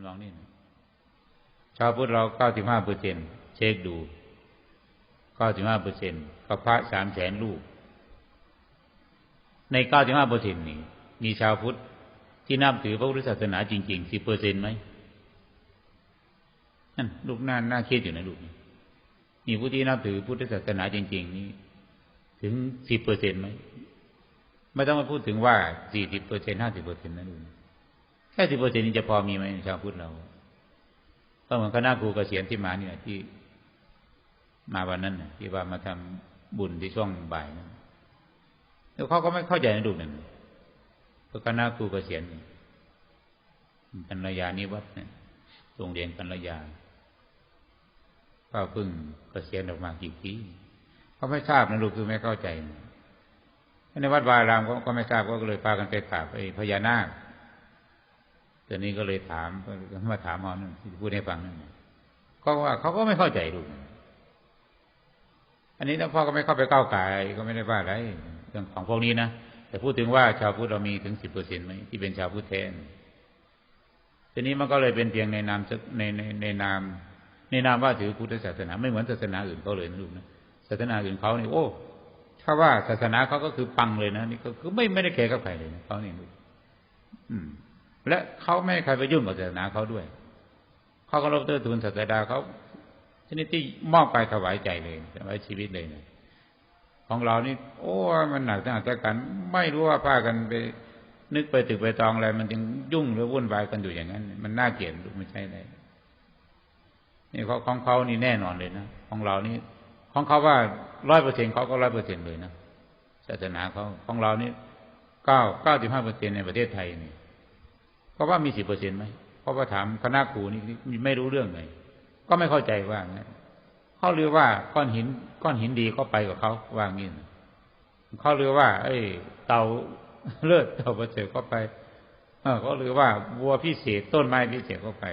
ำนองนี้ชาวพุทธเราเก้าสิบห้าเปอร์เซ็นเช็คดูเก้าสิบห้าเปอร์เซ็นกับพระสามแสนลูก ในเก้าสิบห้าเปอร์เซ็นนี้มีชาวพุทธที่นับถือพระพุทธศาสนาจริงๆสิบเปอร์เซ็นไหมนั่นลูกน่าน่าคิดอยู่นะลูกมีผู้ที่นับถือพุทธศาสนาจริง ๆ นี้ถึงสิบเปอร์เซ็นไหมไม่ต้องมาพูดถึงว่าสี่สิบเปอร์เซ็นห้าสิบเปอร์เซ็นนั่นเอ แค่สิบเปอร์เซ็นต์นี้จะพอมีไหมชาวพุทธเราก็เหมือนคณะครูเกษียณที่มาเนี่ยที่มาวันนั้นที่ว่ามาทำบุญที่ช่วงบ่ายนั้นแล้วเขาก็ไม่เข้าใจในดูนั่นเพราะคณะครูเกษียณกัญยานิวัฒน์เนี่ยโรงเรียนกัญยาก็เพิ่งเกษียณออกมากี่ปีเขาไม่ทราบนะลูกคือไม่เข้าใจในวัดวารามก็ไม่ทราบก็เลยพากันไปกราบไอ้พญานาค ตอนนี้ก็เลยถามมาถามเอานั่นที่พูดให้ฟังนั่นก็ว่าเขาก็ไม่เข้าใจลูกอันนี้นะพ่อก็ไม่เข้าไปก้าวไก่ก็ไม่ได้ว่าอะไรเรื่องของพวกนี้นะแต่พูดถึงว่าชาวพุทธเรามีถึงสิบเปอร์เซ็นต์ไหมที่เป็นชาวพุทธแท้ทีนี้มันก็เลยเป็นเพียงในนามในในในนาม ในนามว่าถือพุทธศาสนา ไม่เหมือนศาสนาอื่นเขาเลยนะลูกนะศาสนาอื่นเขาเนี่ยโอ้ถ้าว่าศาสนาเขาก็คือปังเลยนะนี่ก็คือไม่ไม่ได้แคร์กับใครเลยนะเขาเนี่ยลูกอืม และเขาไม่ให้ใครไปยุ่งกับศาสนาเขาด้วย เขาก็รบเตือนทูลศาสดาเขาชนิดที่มอบไปถวายใจเลยถวายชีวิตเลยนะของเรานี่ โอ้มันหนักตั้งแต่กัน ไม่รู้ว่าพากันไป นึกไปตึกไปตองอะไร มันจึงยุ่งหรือวุ่นวายกันอยู่อย่างนั้น มันน่าเกลียดลูไม่ใช่เลยนี่เขาของเขานี่แน่นอนเลยนะของเรานี่ ของเขาว่าร้อยเปอร์เซ็นเขาก็ร้อยเปอร์เซ็นเลยนะศาสนาเขาของเรานี่เก้าเก้าสิบห้าเปอร์เซ็นในประเทศไทยนี่ เพราะว่ามีสิบเปอร์เซ็นต์ไหมเพราะว่าถามคณะครูนี่ไม่รู้เรื่องเลย ก็ไม่เข้าใจว่าไงเขาเรือว่าก้อนหินก้อนหินดีก็ไปกับเขาว่างี้เขาเรือว่า เอ้ย เตาเลือดเตาประเสริฐก็ไปเขาเรือว่าวัวพิเศษต้นไม้พิเศษก็ไป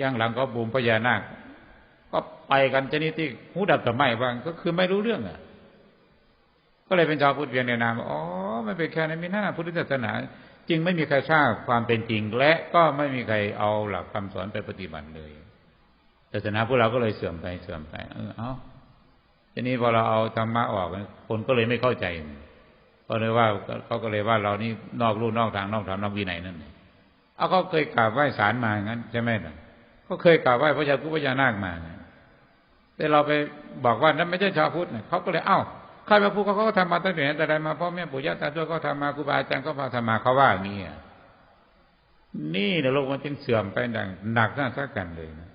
ย่างหลังก็บูมพญานาคก็ไปกันชนิดที่หูดับแต่ไม่บ้างก็คือไม่รู้เรื่องอะ ก็เลยเป็นชาวพุทธเพียงในนามอ๋อไม่เป็นแค่ในมิหน้าพุทธศาสนา จึงไม่มีใครทราบความเป็นจริง และก็ไม่มีใครเอาหลักคำสอนไปปฏิบัติเลยศาสนาพวกเราก็เลยเสื่อมไปเสื่อมไป เออเอาทีนี้พอเราเอาธรรมะออกคนก็เลยไม่เข้าใจก็เลยว่าเขาก็เลยว่าเรานี่นอกรูนอกทางนอกธรรมนอกวินัยนั่นเอาเขาเคยกราบไหว้ศาลมางั้นใช่ไหมล่ะเขาเคยกราบไหว้พระยาคุพญานาคมาแต่เราไปบอกว่านั้นไม่ใช่ชาวพุทธเขาก็เลยเอ้า ใครมาพูดเขาก็ทำมาตั้งแต่ไหนแต่ใดมาพ่อแม่ปู่ย่าตายายก็ทำมาครูบาอาจารย์ก็พาทำมาเขาว่างนี้นี่ในโลกมันจึงเสื่อมไปดังหนักหน้าสักกันเลยนะ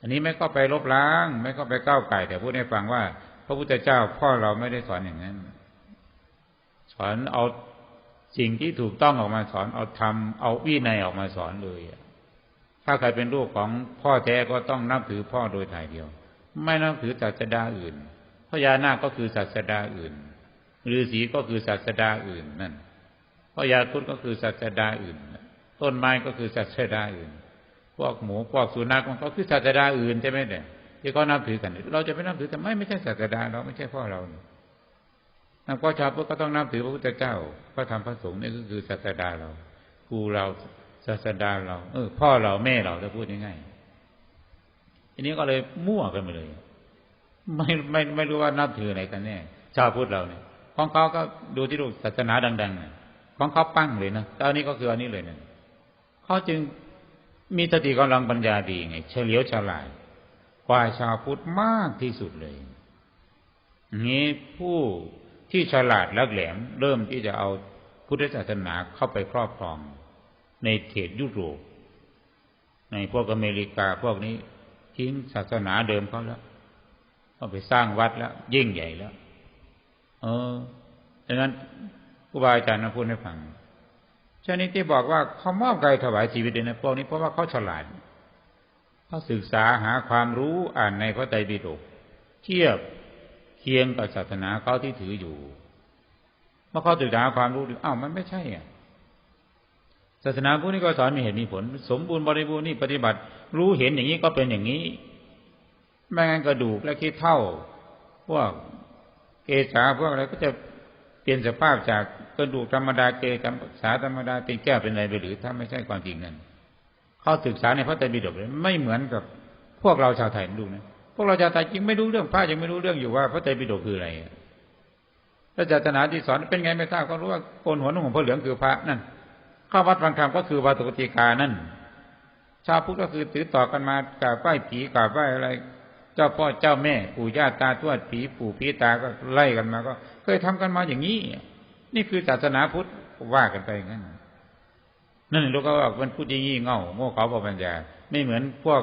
อันนี้ไม่ก็ไปลบล้าง ไม่ก็ไปก้าวไก่แต่พูดให้ฟังว่า พระพุทธเจ้าพ่อเราไม่ได้สอนอย่างนั้น สอนเอาสิ่งที่ถูกต้องออกมาสอนเอาทำเอาวินัยออกมาสอนเลยถ้าใครเป็นลูกของพ่อแท้ก็ต้องนับถือพ่อโดยถ่ายเดียว ไม่นับถือศาสดาอื่น ญานาคก็คือศาสดาอื่นฤาษีก็คือศาสดาอื่นนั่นพญาคุดก็คือศาสดาอื่น ต้นไม้ก็คือศาสดาอื่น พวกหมูพวกสุนัขมันก็คือศาสดาอื่นใช่ไหมเนี่ยที่เขานับถือกัน เราจะไปนับถือทำไมไม่ใช่ศาสดาเราไม่ใช่พ่อเรานักพ่อชาวพุทธก็ต้องนับถือพระพุทธเจ้าพระธรรมพระสงฆ์นี่ก็คือศาสดาเราครูเราศาสดาเรา เออ พ่อเราแม่เราจะพูดง่ายๆทีนี้ก็เลยมั่วกันไปเลย ไม่ไม่ไม่รู้ว่านับถือไหนกันแน่ชาวพุทธเราเนี่ยของเขาก็ดูที่รูปศาสนาดังๆเนี่ยของเขาปั้งเลยนะแต่อันนี้ก็คืออันนี้เลยเนี่ยเขาจึงมีสติกำลังปัญญาดีไง เฉลียวฉลาดกว่าชาวพุทธมากที่สุดเลยนี้ผู้ที่ฉลาดและแหลม เริ่มที่จะเอาพุทธศาสนาเข้าไปครอบครอง ในเขตยุโรปในพวกอเมริกาพวกนี้ทิ้งศาสนาเดิมเขาแล้ว เขาไปสร้างวัดแล้ว ยิ่งใหญ่แล้ว เออดังนั้นครูบาอาจารย์มาพูดให้ฟังชนิดที่บอกว่าเขามอบกายถวายชีวิตเลยนพวกนี้เพราะว่าเขาฉลาดเขาศึกษาหาความรู้อ่านในพระไตรปิฎกเทียบเคียงกับศาสนาเขาที่ถืออยู่เมื่อเขาศึกษาความรู้อ้าวมันไม่ใช่อะศาสนาพวกนี้ก็สอนมีเหตุมีผล สมบูรณ์บริบูรณ์นี่ปฏิบัติ รู้เห็นอย่างนี้ก็เป็นอย่างนี้ ไม่งั้นกระดูกและคิดเท่า พวกเกษาพวกอะไรก็จะเปลี่ยนสภาพจากกระดูกธรรมดาเกกับสาธรรมดาเป็นแก้วเป็นอะไรไปหรือถ้าไม่ใช่ความจริงนั้นเขาศึกษาในพระไตรปิฎกเลยไม่เหมือนกับพวกเราชาวไทยดูนะพวกเราชาวไทยจริงไม่รู้เรื่องพระยังไม่รู้เรื่องอยู่ว่าพระไตรปิฎกคืออะไรพระศาสนาที่สอนเป็นไงไม่ทราบก็รู้ว่าโกนหัวนุ่งห่มผ้าเหลืองคือพระนั่นเข้าวัดฟังธรรมก็คือวาตุปฏิกานั่น ชาวพุทธก็คือถือต่อกันมากราบไหว้ผีกราบไหว้อะไร เจ้าพ่อเจ้าแม่ปู่ย่าตาทวดผีปู่ผีตาก็ไล่กันมาก็ เคยทำกันมาอย่างนี้นี่คือศาสนาพุทธว่ากันไปงั้นนั่นลูกก็ว่ามันพูดยี่เง่าโง่เขาปัญญา ไม่เหมือนพวก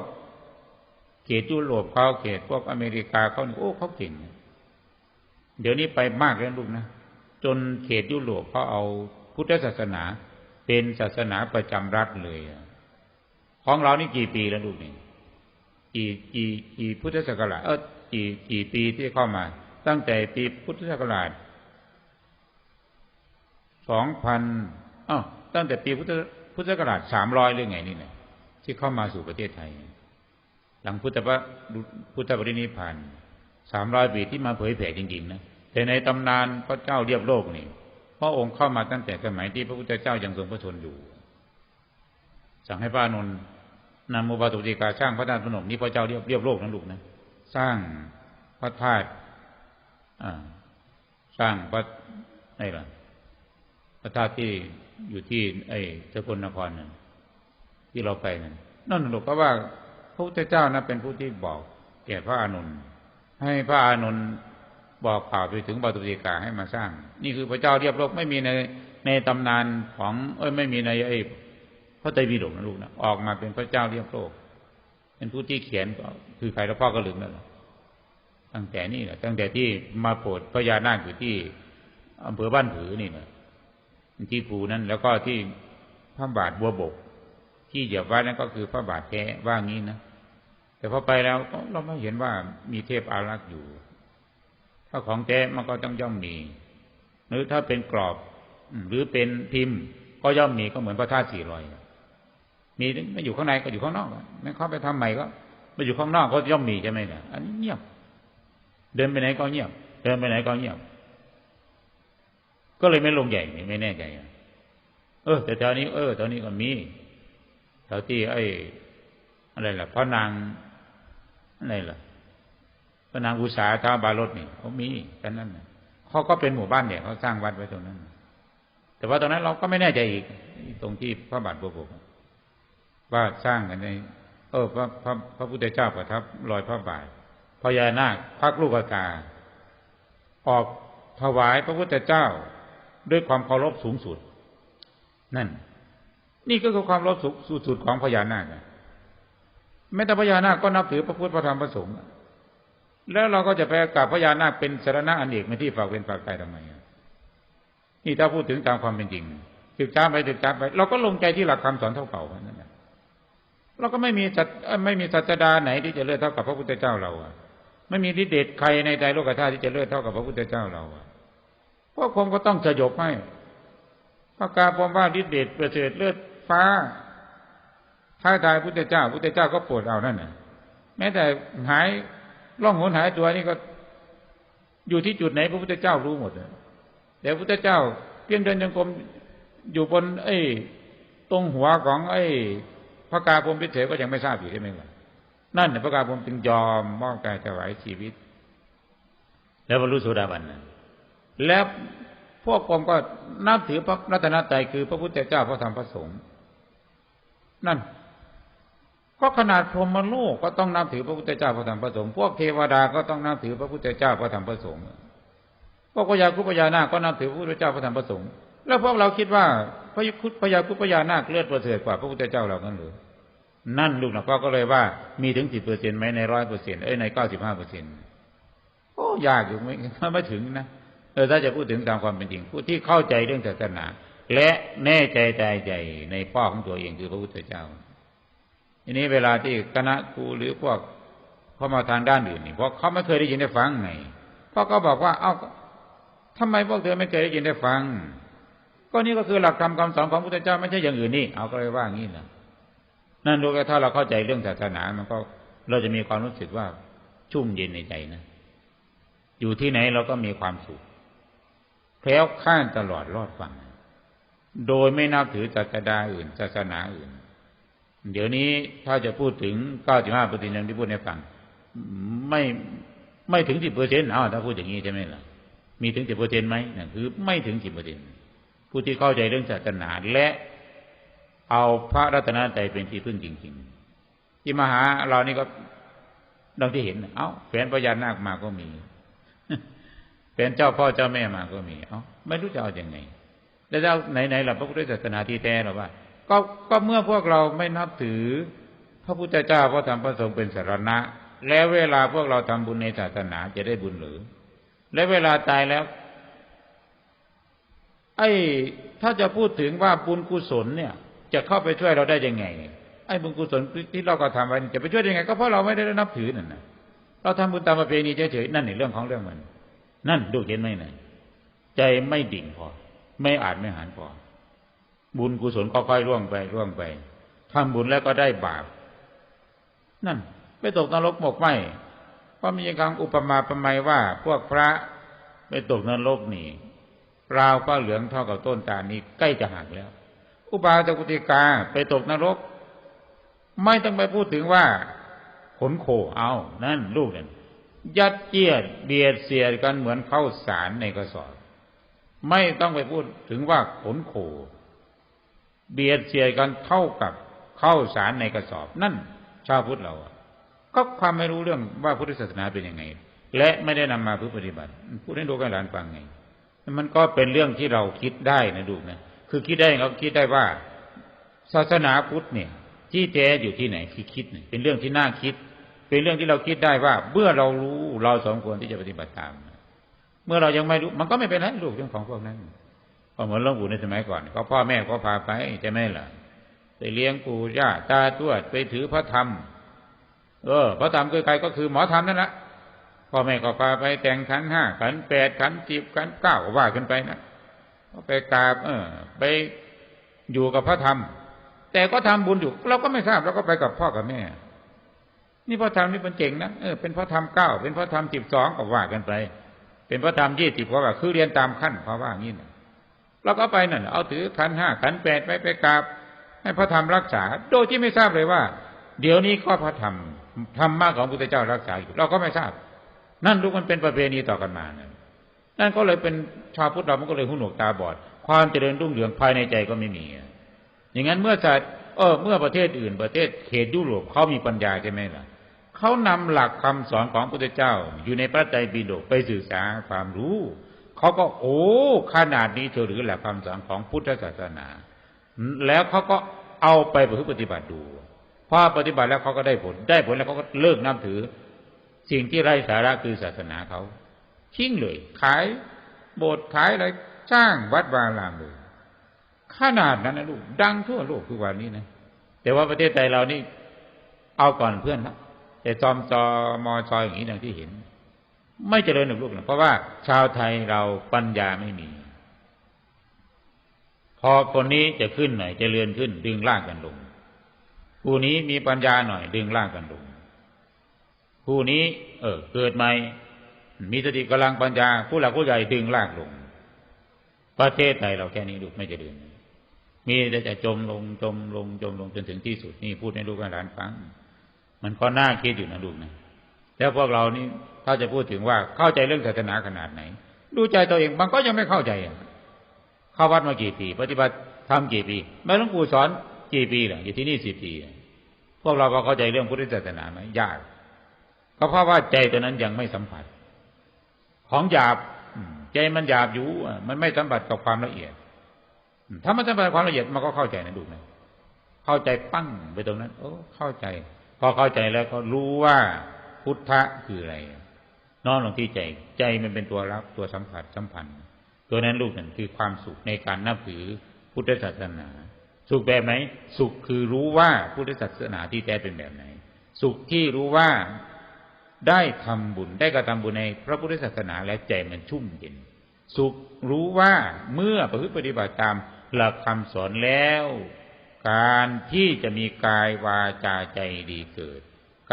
เขตยุโรปเขาเขตพวกอเมริกาเขาโอ้เขาเก่งเดี๋ยวนี้ไปมากแล้วลูกนะจนเขตยุโรปเขาเอาพุทธศาสนา เป็นศาสนาประจำรัฐเลย ของเรานี่กี่ปีแล้วลูกนี่ กี่กี่กี่พุทธศักราชเออกี่กี่ปีที่เข้ามา ตั้งแต่ปีพุทธศักราชสองพันอ้าวตั้งแต่ปีพุทธพุทธศักราชสามร้อยหรือไงนี่เนี่ยที่เข้ามาสู่ประเทศไทย หลังพุทธะพุทธปรินิพานสามร้อยปีที่มาเผยแผ่จริงๆนะแต่ในตำนานพระเจ้าเรียบโลกนี่พระองค์เข้ามาตั้งแต่สมัยที่พระพุทธเจ้ายังทรงพระชนอยู่ สั่งให้พระนนท์ นำมุบาตุติกาสร้างพระธาตุพนมนี้พระเจ้าเรียบเรียบโลกนั้นลูกนะสร้างพระธาตุสร้างพระไอ้ละพระธาตุที่อยู่ที่ ไอ้สกลนครนั่นที่เราไปนั่นนั่นหลวงก็ว่าพระพุทธเจ้านะเป็นผู้ที่บอก แก่พระอานนท์ให้พระอานนท์บอกข่าวไปถึงบาตุติกาให้มาสร้าง นี่คือพระเจ้าเรียบโลกไม่มีในในตำนานของ เอ้ยไม่มีในไอ้ พระไตรปิฎกนะลูกนะออกมาเป็นพระเจ้าเรียบโลกเป็นผู้ที่เขียนก็คือใครแล้วพ่อก็ลืมนั่นแหละตั้งแต่นี่แหละตั้งแต่ที่มาโปรดพระยานาคอยู่ที่อำเภอบ้านผือนี่นะที่ภูนั้น แล้วก็ที่พระบาทบัวบก ที่เหยียบไว้นั่นก็คือพระบาทแท้ว่างี้นะแต่พอไปแล้วเราไม่เห็นว่ามีเทพอารักษ์อยู่ ถ้าของแท้มันก็ต้องย่อมมีหรือถ้าเป็นกรอบ หรือเป็นพิมพ์ ก็ย่อมมีก็เหมือนพระธาตุสี่รอย มีไม่อยู่ข้างในก็อยู่ข้างนอกไม่เขาไปทำใหม่ก็มาอยู่ข้างนอกก็ย่อมมีใช่ไหมเนี่ยอันนี้เงียบ เดินไปไหนก็เงียบ เดินไปไหนก็เงียบ ก็เลยไม่ลงใหญ่ไม่แน่ใจเออ แต่แถวนี้ เออแถวนี้ก็มีแถวที่ไอ้อะไรล่ะพระนางอะไรล่ะพระนางอุษาท้าบารถนี่เขามีแค่นั้นเขาก็เป็นหมู่บ้านเนี่ยเขาสร้างวัดไว้ตรงนั้น แต่ว่าตรงนั้นเราก็ไม่แน่ใจอีก ตรงที่พระบาทบัวบก ว่าสร้างกันใน เออพระพระพระพุทธเจ้าประทับรอยพระบาทพญานาคพักลูกกา ออกถวายพระพุทธเจ้าด้วยความเคารพสูงสุด นั่น นี่ก็คือความรพสูงสุดของพญานาคแม้แต่พญานาคก็นับถือพระพุทธพระธรรมพระสงฆ์แล้วเราก็จะไปกราบพญานาคเป็นสารณะอันเอกไม่ที่ฝากเป็นฝากใจทำไมนี่ถ้าพูดถึงตามความเป็นจริงศึกษาไปศึกษาไป เราก็ลงใจที่หลักคำสอนเท่าเก่านั่นแหละ เราก็ไม่มีจัดไม่มีศาสดาไหนที่จะเลือดเท่ากับพระพุทธเจ้าเราอะไม่มีทิเดชใครในใจโลกธาตุที่จะเลือดเท่ากับพระพุทธเจ้าเราอะพวกผมก็ต้องสยบให้พระกาพมว่าทิเดชประเสริฐเลือดฟ้าท้าทายพุทธเจ้า พุทธเจ้าก็โปรดเอานั่นน่ะ แม้แต่หายล่องหนหายตัวนี่ก็อยู่ที่จุดไหนพระพุทธเจ้ารู้หมดแต่พุทธเจ้าเพียงเดินยังกรมอยู่บนไอ้ตรงหัวของไอ้ พระกาพรมพิเศษก็ยังไม่ทราบอยู่ใช่ไหมล่ะนั่นพระกาพรมจึงยอมมอบกายถวายชีวิต แล้วบรรลุโสดาบันนั้นแล้วพวกผมก็นับถือพระรัตนตรัยคือพระพุทธเจ้าพระธรรมพระสงฆ์นั่น ก็ขนาดพรหมโลกก็ต้องนับถือพระพุทธเจ้าพระธรรมพระสงฆ์พวกเทวดาก็ต้องนับถือพระพุทธเจ้าพระธรรมพระสงฆ์พวกพญาคุปยานาก็นับถือพระพุทธเจ้าพระธรรมพระสงฆ์ แล้วพวกเราคิดว่าพระยุทพญาคุปยานาคเลือดประเสริฐกว่าพระพุทธเจ้าเรากันหรือนั่นลูกนะพ่อก็เลยว่ามีถึงสิบเปอร์เซ็นต์ไหมในร้อยเปอร์เซ็นต์เอ้ยในเก้าสิบห้าเปอร์เซ็นต์โอ้ยากอยู่ไม่ไม่ถึงนะเออถ้าจะพูดถึงตามความเป็นจริงผู้ที่เข้าใจเรื่องศาสนา และแน่ใจใจใจในพ่อของตัวเองคือพระพุทธเจ้าทีนี้เวลาที่คณะครูหรือพวกเขามาทางด้านอื่นนี่เพราะเขาไม่เคยได้ยินได้ฟังไงพ่อก็บอกว่า เอ้าทำไมพวกเธอไม่เคยได้ยินได้ฟัง ก็นี่ก็คือหลักธรรมคำสอนของพระพุทธเจ้าไม่ใช่อย่างอื่นนี่เอาก็เลยว่างี้นะนั่นดูกันถ้าเราเข้าใจเรื่องศาสนามันก็เราจะมีความรู้สึกว่าชุ่มเย็นในใจนะ อยู่ที่ไหนเราก็มีความสุขแคล้วคลาดตลอดรอดฟังโดยไม่นับถือศาสดาอื่นศาสนาอื่น เดี๋ยวนี้ถ้าจะพูดถึงเก้าสิบห้าเปอร์เซ็นต์ที่พูดในฟังไม่ไม่ถึงสิบเปอร์เซ็นต์อ้าวถ้าพูดอย่างนี้ใช่ไหมล่ะ มีถึงสิบเปอร์เซ็นต์ไหมนั่นคือไม่ถึงสิบเปอร์เซ็นต์ ผู้ที่เข้าใจเรื่องศาสนา และเอาพระรัตนตรัยเป็นที่พึ่งจริง ๆ ที่มาหาเรานี่ก็ดังที่เห็น เอา้าแฟนพญานาคมาก็มีแฟนเจ้าพ่อเจ้าแม่มาก็มี เอา้าไม่รู้จะเอาอย่างไง แล้วเจ้าไหนๆล่ะพระพุทธศาสนาที่แท้หรอว่า ก็ก็เมื่อพวกเราไม่นับถือ พระพุทธเจ้าพระธรรมพระสงฆ์เป็นสารณะ แล้วเวลาพวกเราทำบุญในศาสนาจะได้บุญหรือ และเวลาตายแล้ว ไอ้ถ้าจะพูดถึงว่าบุญกุศลเนี่ย จะเข้าไปช่วยเราได้ยังไง ไอ้บุญกุศลที่เราก็ทำไว้จะไปช่วยยังไง ก็เพราะเราไม่ได้นับถือนั่นนะเราทำบุญตามประเพณีเฉยๆนั่นในเรื่องของเรื่องมัน นั่นดูเห็นไหมนะใจไม่ดิ่งพอ ไม่อาจไม่หันพอ บุญกุศลก็ค่อยร่วงไปร่วงไปทำบุญแล้วก็ได้บาป นั่นไปตกนรกหมกไหมเพราะมีการอุปมาประไมยว่าพวกพระไปตกนรกนี่ ราวก็เหลืองเท่ากับต้นตาลนี้ใกล้จะหักแล้ว อุบาจกุติกาไปตกนรก ไม่ต้องไปพูดถึงว่าขนโคเอานั่นลูกนั่นยัดเยียดเบียดเสียดกันเหมือนเข้าสารในกระสอบ ไม่ต้องไปพูดถึงว่าขนโคเบียดเสียดกันเท่ากับเข้าสารในกระสอบ นั่น ชาวพุทธเราก็ความไม่รู้เรื่องว่าพุทธศาสนาเป็นยังไง และไม่ได้นำมาเพื่อปฏิบัติ พูดให้ดูกันหลานฟังไง มันก็เป็นเรื่องที่เราคิดได้นะดูนะคือคิดได้เราคิดได้ว่า ศาสนาพุทธเนี่ย ที่แท้อยู่ที่ไหนคือคิดเป็นเรื่องที่น่าคิด เป็นเรื่องที่เราคิดได้ว่าเมื่อเรารู้เราสมควรที่จะปฏิบัติตาม เมื่อเรายังไม่รู้ มันก็ไม่เป็นไรลูกเรื่องของพวกนั้นก็เหมือนหลวงปู่ในสมัยก่อนเขาพ่อแม่ก็พาไปใช่ไหมล่ะไปเลี้ยงปู่ย่าตาตวดไปถือพระธรรม เออ พระธรรมคือใครก็คือหมอธรรมนั่นแหละ พ่อแม่ก็พาไปแต่งขันห้าขันแปดขันสิบขันเก้าว่ากันไปนะไปกราบ เออ ไปอยู่กับพระธรรม แต่ก็ทำบุญอยู่ เราก็ไม่ทราบเราก็ไปกับพ่อกับแม่ นี่พระธรรมนี่เป็นเจ๋งนะเออเป็นพระธรรมเก้าเป็นพระธรรมสิบสองก็ว่ากันไป เป็นพระธรรมยี่สิบก็ว่า คือเรียนตามขั้นเพราะว่างี้นะเราก็ไปนั่นเอาถือขันห้าขันแปดไปไปกราบ ให้พระธรรมรักษา โดยที่ไม่ทราบเลยว่า เดี๋ยวนี้ก็พระธรรมธรรมะของพุทธเจ้ารักษาอยู่ เราก็ไม่ทราบ นั่นลูกมันเป็นประเพณีต่อกันมานั่นนั่นก็เลยเป็นชาวพุทธเรามันก็เลยหูหนวกตาบอด ความเจริญรุ่งเรืองภายในใจก็ไม่มี อย่างนั้นเมื่อสัตว์เออเมื่อประเทศอื่น ประเทศเขตยุโรปเขามีปัญญาใช่ไหมล่ะเขานำหลักคำสอนของพระพุทธเจ้า อยู่ในพระไตรปิฎกไปศึกษาความรู้เขาก็โอ้ขนาดนี้เธอหรือหลักคำสอนของพุทธศาสนา แล้วเขาก็เอาไปปฏิบัติดูพอปฏิบัติแล้วเขาก็ได้ผล ได้ผลแล้วเขาก็เลิกนับถือ สิ่งที่ไร้สาระคือศาสนาเขาทิ้งเลย ขายโบสถ์ขายอะไรสร้างวัดวาลามเลยขนาดนั้นนะลูกดังทั่วโลกคือวันนี้นะแต่ว่าประเทศไทยเรานี่เอาก่อนเพื่อนนะแต่จอมจอมอชอยอย่างนี้ดังที่เห็น ไม่เจริญหนึ่งลูกนะเพราะว่าชาวไทยเราปัญญาไม่มี พอคนนี้จะขึ้นหน่อยจะเรือนขึ้น ดึงล่างกันลงผู้นี้มีปัญญาหน่อยดึงล่างกันลง ผู้นี้ เออ เกิดใหม่ มีสติกำลังปัญญา ผู้หลักผู้ใหญ่ดึงลางลง ประเทศไทยเราแค่นี้ลูกไม่จะดินมีแต่จะจมลงจมลงจมลงจนถึงที่สุดนี่พูดให้ลูกหลานฟัง มันก็น่าคิดอยู่นะลูกนะแล้วพวกเรานี่ถ้าจะพูดถึงว่าเข้าใจเรื่องศาสนาขนาดไหน ดูใจตัวเองบางก็ยังไม่เข้าใจเข้าวัดมากี่ปีปฏิบัติทำกี่ปีแม่หลวงปู่สอนกี่ปีล่ะอยู่ที่นี่สิบปีพวกเราก็เข้าใจเรื่องพุทธศาสนาไหมยาก ก็เพราะว่าใจตัวนั้นยังไม่สัมผัส ของหยาบใจมันหยาบอยู่มันไม่สัมผัสกับความละเอียด ถ้ามันจะเป็นความละเอียดมันก็เข้าใจนะดูนะเข้าใจปั้งไปตรงนั้น โอ้ เข้าใจ พอเข้าใจแล้วก็รู้ว่าพุทธะคืออะไรน้อมลงที่ใจ ใจมันเป็นตัวรับตัวสัมผัสสัมพันธ์ ตัวนั้นลูกนั่นคือความสุขในการนับถือพุทธศาสนา สุขแบบไหนสุขคือรู้ว่าพุทธศาสนาที่แท้เป็นแบบไหน สุขที่รู้ว่า ได้ทำบุญได้กระทำบุญในพระพุทธศาสนาและใจมันชุ่มเย็น สุขรู้ว่าเมื่อประพฤติปฏิบัติตามหลักคำสอนแล้ว การที่จะมีกายวาจาใจดีเกิด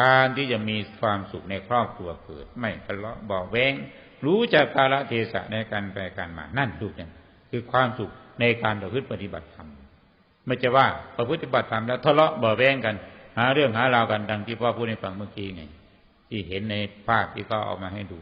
การที่จะมีความสุขในครอบครัวเกิด ไม่ทะเลาะบ่แวงรู้จักกาละเทศะในการไปการมานั่นถูกเนี่ยคือความสุขในการประพฤติปฏิบัติธรรมไม่จะว่าประพฤติปฏิบัติธรรมแล้วทะเลาะบ่แวงกัน หาเรื่องหาราวกันดังที่พ่อพูดในฝั่งเมื่อกี้ไง ที่เห็นในภาพที่ก็เอามาให้ดู